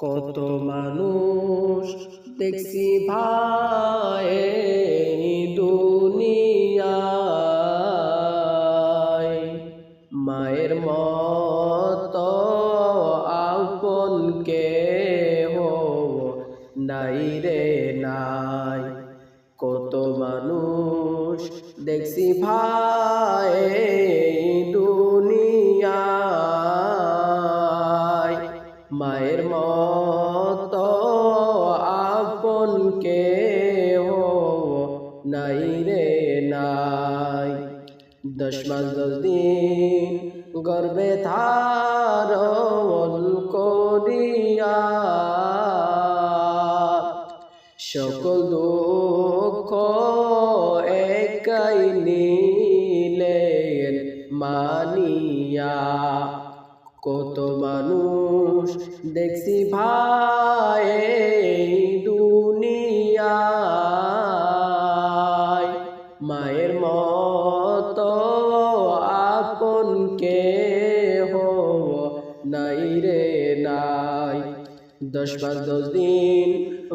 কত মানুষ দেখছি ভাই দুনিয়ায়। মায়ের মত আপন কে হো নাই রে নাই। কত মানুষ দেখছি ভাই দশ মাস দশ দিন গর্বে ধারণ করিয়া। সকল দুঃখ একাই নিলেন মানিয়া। কত মানুষ দেখছি ভাই দশ পাঁচ দশ দিন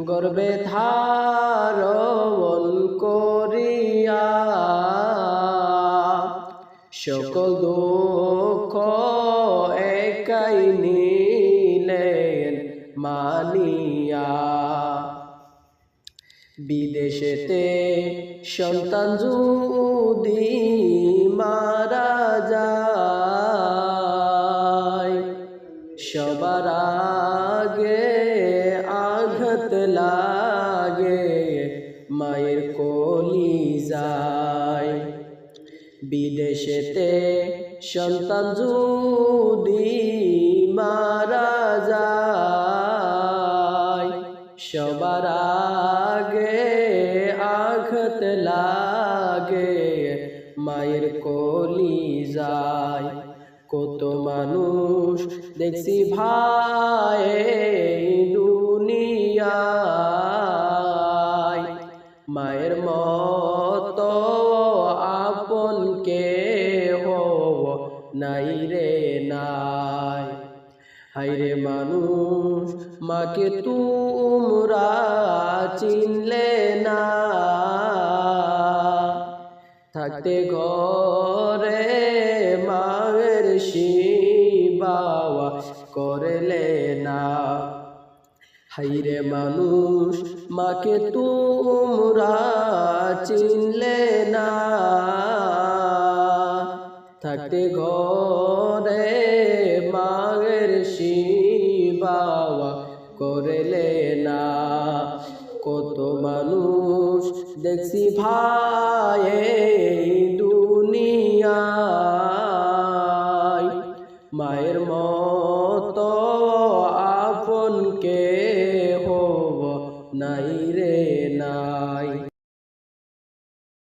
গর্বে ধারণ করিয়া। সকল দুঃখ একাই নিলেন মানিয়া। বিদেশেতে সন্তান যদি মারা যায়, সবার আঘাত লাগে, মায়ের কলি যায়। বিদেশেতে সন্তান যদি মারা যায়, সবার আগে আঘাত লাগে, মায়ের কলি যায়। কত মানুষ দেখছি ভাই দুনিয়ায়। মায়ের মত আপন কে নাই রে নাই। হাইরে মানুষ, মাকে তুমরা চিনলে না। থাকতে ঘরে মায়ের শিবাওয়া করলে না। হাইরে মানুষ, মাকে তোমরা চিনলে না। থাকতে ঘরে মায়ের শিবাওয়া করলে না। কত মানুষ দেখছি ভাই দুনিয়ায়। মায়ের হব নাই রে না।